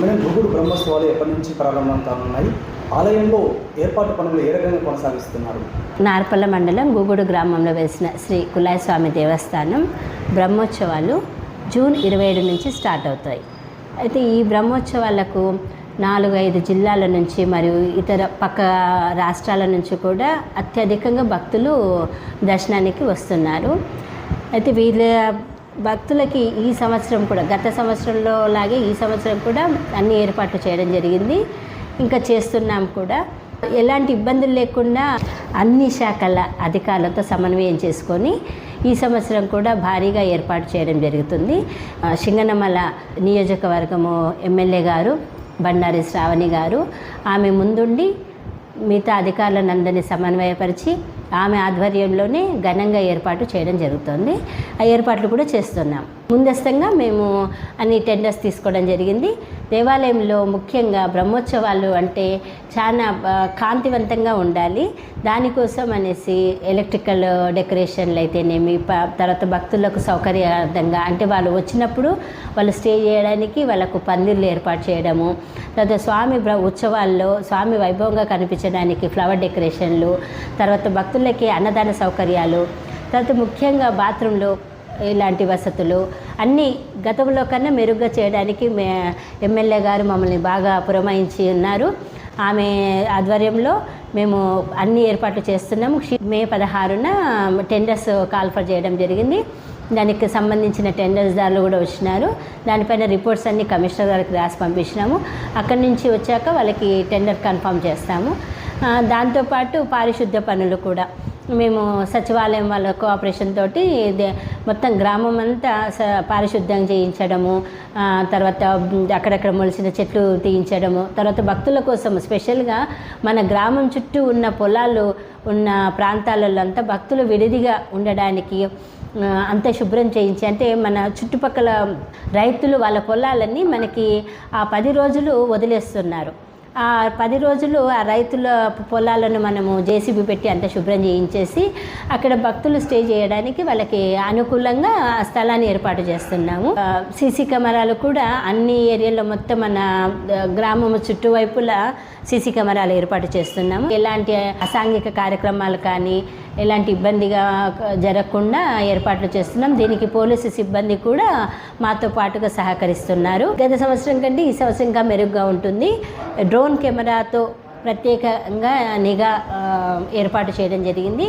Madam గుగుడు బ్రహ్మోత్సవాలు ఎప్పటి నుంచి ప్రారంభం కానున్నాయి ఆలయంలో ఏర్పాటు పనులు ఏ రకంగా కొనసాగిస్తున్నారు? నార్పల్ల మండలం గూగుడు గ్రామంలో వెలిసిన శ్రీ కులాయ స్వామి దేవస్థానం బ్రహ్మోత్సవాలు జూన్ ఇరవై ఏడు నుంచి స్టార్ట్ అవుతాయి. అయితే ఈ బ్రహ్మోత్సవాలకు నాలుగు ఐదు జిల్లాల నుంచి మరియు ఇతర పక్క రాష్ట్రాల నుంచి కూడా అత్యధికంగా భక్తులు దర్శనానికి వస్తున్నారు. అయితే వీళ్ళ భక్తులకి ఈ సంవత్సరం కూడా గత సంవత్సరంలో లాగే ఈ సంవత్సరం కూడా అన్ని ఏర్పాట్లు చేయడం జరిగింది. ఇంకా చేస్తున్నాం కూడా. ఎలాంటి ఇబ్బందులు లేకుండా అన్ని శాఖల అధికారులతో సమన్వయం చేసుకొని ఈ సంవత్సరం కూడా భారీగా ఏర్పాటు చేయడం జరుగుతుంది. సింగనమల నియోజకవర్గము ఎమ్మెల్యే గారు బండారి శ్రావణి గారు ఆమె ముందుండి మిగతా అధికారులను అందరినీ సమన్వయపరిచి ఆమె ఆధ్వర్యంలోనే ఘనంగా ఏర్పాటు చేయడం జరుగుతుంది. ఆ ఏర్పాట్లు కూడా చేస్తున్నాం. ముందస్తుగా మేము అన్ని టెండర్స్ తీసుకోవడం జరిగింది. దేవాలయంలో ముఖ్యంగా బ్రహ్మోత్సవాలు అంటే చాలా కాంతివంతంగా ఉండాలి. దానికోసం అనేసి ఎలక్ట్రికల్ డెకరేషన్లు అయితేనేమి తర్వాత భక్తులకు సౌకర్యార్థంగా అంటే వాళ్ళు వచ్చినప్పుడు వాళ్ళు స్టే చేయడానికి వాళ్ళకు పందిర్లు ఏర్పాటు చేయడము తర్వాత స్వామి బ్ర ఉత్సవాల్లో స్వామి వైభవంగా కనిపించడానికి ఫ్లవర్ డెకరేషన్లు తర్వాత భక్తులకి అన్నదాన సౌకర్యాలు తర్వాత ముఖ్యంగా బాత్రూంలో ఇలాంటి వసతులు అన్నీ గతంలో కన్నా మెరుగ్గా చేయడానికి మే ఎమ్మెల్యే గారు మమ్మల్ని బాగా పురమాయించి ఉన్నారు. ఆమె ఆధ్వర్యంలో మేము అన్ని ఏర్పాట్లు చేస్తున్నాము. మే పదహారున టెండర్స్ కాల్ఫర్ చేయడం జరిగింది. దానికి సంబంధించిన టెండర్స్దారులు కూడా వచ్చినారు. దానిపైన రిపోర్ట్స్ అన్ని కమిషనర్ గారికి రాసి పంపించినాము. అక్కడి నుంచి వచ్చాక వాళ్ళకి టెండర్ కన్ఫర్మ్ చేస్తాము. దాంతోపాటు పారిశుద్ధ్య పనులు కూడా. మేము సచివాలయం వాళ్ళ కోఆపరేషన్ తోటి మొత్తం గ్రామం అంతా పారిశుద్ధ్యం చేయించడము తర్వాత అక్కడక్కడ మొలిసిన చెట్లు తీయించడము తర్వాత భక్తుల కోసం స్పెషల్గా మన గ్రామం చుట్టూ ఉన్న పొలాలు ఉన్న ప్రాంతాలలో అంతా భక్తులు విడిదిగా ఉండడానికి అంత శుభ్రం చేయించి అంటే మన చుట్టుపక్కల రైతులు వాళ్ళ పొలాలన్నీ మనకి ఆ పది రోజులు వదిలేస్తున్నారు. పది రోజులు ఆ రైతుల పొలాలను మనము జేసీబీ పెట్టి అంత శుభ్రం చేయించేసి అక్కడ భక్తులు స్టే చేయడానికి వాళ్ళకి అనుకూలంగా ఆ స్థలాన్ని ఏర్పాటు చేస్తున్నాము. సీసీ కెమెరాలు కూడా అన్ని ఏరియాలో మొత్తం మన గ్రామం చుట్టువైపులా సీసీ కెమెరాలు ఏర్పాటు చేస్తున్నాము. ఎలాంటి అసాంఘిక కార్యక్రమాలు కానీ ఎలాంటి ఇబ్బందిగా జరగకుండా ఏర్పాట్లు చేస్తున్నాం. దీనికి పోలీసు సిబ్బంది కూడా మాతో పాటుగా సహకరిస్తున్నారు. గత సంవత్సరం కంటే ఈ సంవత్సరం ఇంకా మెరుగ్గా ఉంటుంది. డ్రోన్ కెమెరాతో ప్రత్యేకంగా నిఘా ఏర్పాటు చేయడం జరిగింది.